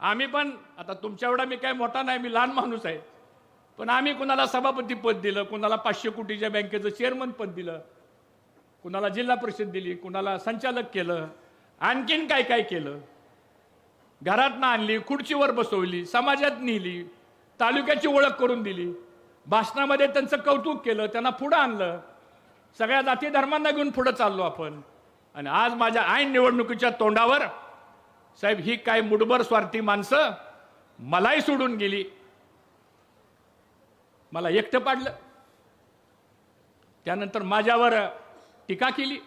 आम्ही पण आता तुमच्या एवढा मी काय मोठा नाही मी लहान माणूस आहे. पण आम्ही कुणाला सभापती पद दिलं कुणाला पाचशे कोटीच्या बँकेचं चेअरमन पद दिलं कुणाला जिल्हा परिषद दिली कुणाला संचालक केलं आणखीन काय काय केलं. घरातनं आणली खुर्चीवर बसवली समाजात नेली तालुक्याची ओळख करून दिली. भाषणामध्ये त्यांचं कौतुक केलं त्यांना पुढं आणलं. सगळ्या जाती धर्मांना घेऊन पुढं चाललो आपण. आणि आज माझ्या ऐन निवडणुकीच्या तोंडावर साहेब ही काय मुडबर स्वार्थी माणसं मलाही सोडून गेली. मला एकटं पाडलं. त्यानंतर माझ्यावर टीका केली.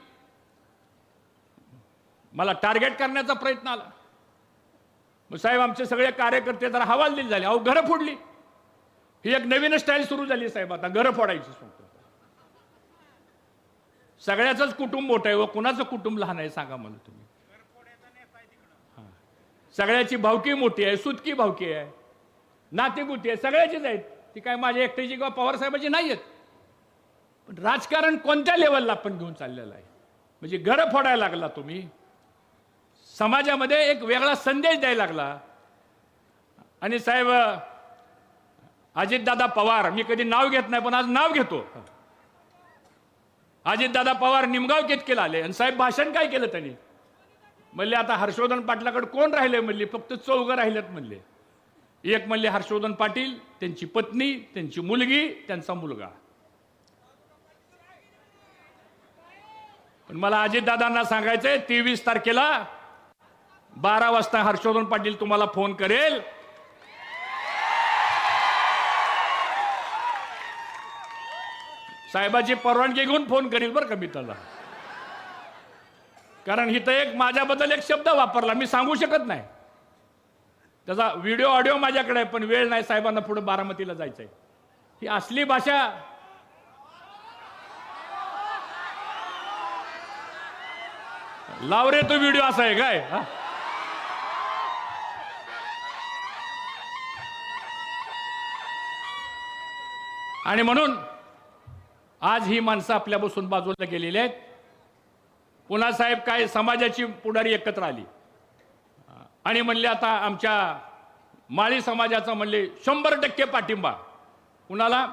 मला टार्गेट करण्याचा प्रयत्न आला. मग साहेब आमचे सगळे कार्यकर्ते जरा हवालदिल झाले. अहो घरं फोडली. ही एक नवीन स्टाईल सुरू झाली साहेब. आता घरं फोडायची सगळ्याच सगळ्याचंच कुटुंब मोठं आहे व कुणाचं कुटुंब लहान आहे सांगा मला तुम्ही. सगळ्याची भावकी मोठी आहे सुतकी भावकी आहे. नातेगुती आहे सगळ्याचीच आहेत. ती काय माझ्या एकट्याची किंवा पवार साहेबाची नाही आहेत पण राजकारण कोणत्या लेवलला आपण घेऊन चाललेलं आहे? म्हणजे घरं फोडायला लागला तुम्ही. समाजामध्ये एक वेगळा संदेश द्यायला लागला. आणि साहेब अजितदादा पवार मी कधी नाव घेत नाही पण आज नाव घेतो. अजितदादा पवार निमगाव केतकेला आले. आणि साहेब भाषण काय केलं त्यांनी? म्हणले आता हर्षवर्धन पाटलाकडे कोण राहिले म्हणले फक्त चौघं राहिलेत म्हणले. एक म्हणले हर्षवर्धन पाटील त्यांची पत्नी त्यांची मुलगी त्यांचा मुलगा. पण मला अजितदादांना सांगायचंय तेवीस तारखेला बारा वाजता हर्षवर्धन पाटील तुम्हाला फोन करेल. साहेबाची परवानगी घेऊन फोन करील बरं का मी त्याला. कारण इथं एक माझ्याबद्दल एक शब्द वापरला मी सांगू शकत नाही. त्याचा व्हिडिओ ऑडिओ माझ्याकडे आहे पण वेळ नाही साहेबांना पुढे बारामतीला जायचंय. ही असली भाषा लाव रे तो व्हिडिओ असा आहे काय हा? आणि म्हणून आज ही माणसं आपल्यापासून बाजूला गेलेली आहेत. पुन्हा साहेब काय समाजाची पुढारी एकत्र आली. आणि म्हणले आता आमच्या माळी समाजाचा म्हणले शंभर टक्के पाठिंबा. कुणाला?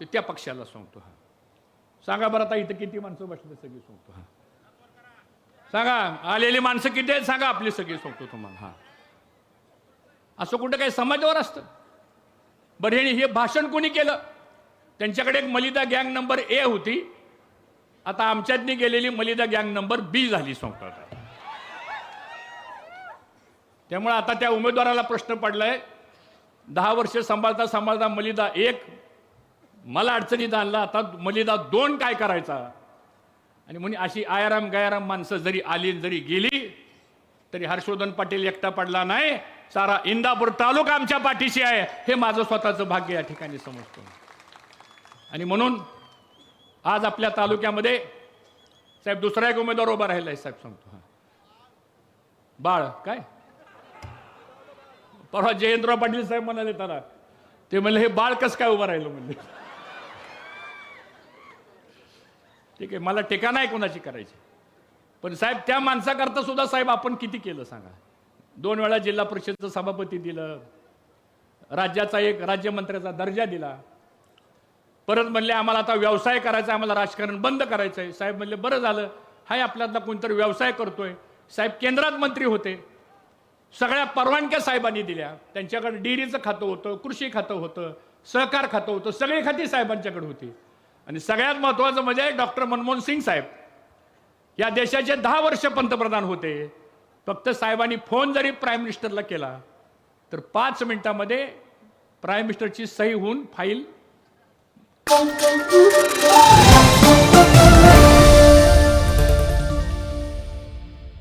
ते त्या पक्षाला सांगतो हा. सांगा बरं आता इथं किती माणसं बसले सगळी सांगतो हा. सांगा आलेली माणसं किती आहेत सांगा आपली सगळी सांगतो तुम्हाला हा. असं कुठं काही समाजावर असतं? बरं हे हे भाषण कोणी केलं? त्यांच्याकडे एक मलिदा गँग नंबर ए होती. आता आमच्यातनी गेलेली मलिदा गँग नंबर बी झाली संस्था त्यामुळे आता त्या उमेदवाराला प्रश्न पडलाय दहा वर्ष सांभाळता सांभाळता मलिदा एक मला अडचणीत आणला आता मलिदा दोन काय करायचा? आणि म्हणे अशी आयाराम गयाराम माणसं जरी आली जरी गेली तरी हर्षवर्धन पाटील एकटा पडला नाही सारा इंदापूर तालुका आमच्या पाठीशी आहे हे माझं स्वतःचं भाग्य या ठिकाणी समजतो. आणि म्हणून आज आपल्या तालुक्यामध्ये साहेब दुसरा एक उमेदवार उभा राहिला आहे साहेब सांगतो. हा. बाळ काय? परवा जयंतराव पाटील साहेब म्हणाले त्याला. ते म्हणले हे बाळ कसं काय उभं राहिलं? म्हणले. ठीक आहे मला टीका नाही कोणाची करायची. पण साहेब त्या माणसाकरता सुद्धा साहेब आपण किती केलं सांगा? दोन वेळा जिल्हा परिषदचं सभापती दिलं राज्याचा एक राज्यमंत्र्याचा दर्जा दिला. परत म्हणले आम्हाला आता व्यवसाय करायचा आम्हाला राजकारण बंद करायचं आहे. साहेब म्हणले बरं झालं. हाय आपल्यातला कोणतरी व्यवसाय करतोय. साहेब केंद्रात मंत्री होते. सगळ्या परवानग्या साहेबांनी दिल्या. त्यांच्याकडे डेअरीचं खातं होतं कृषी खातं होतं सहकार खातं होतं सगळी खाती साहेबांच्याकडे होती. आणि सगळ्यात महत्त्वाचं म्हणजे डॉक्टर मनमोहन सिंग साहेब. या देशाचे दहा वर्ष पंतप्रधान होते. फक्त साहेबांनी फोन जरी प्राईम मिनिस्टरला केला तर पाच मिनिटामध्ये प्राईम मिनिस्टरची सही होऊन फाईल Música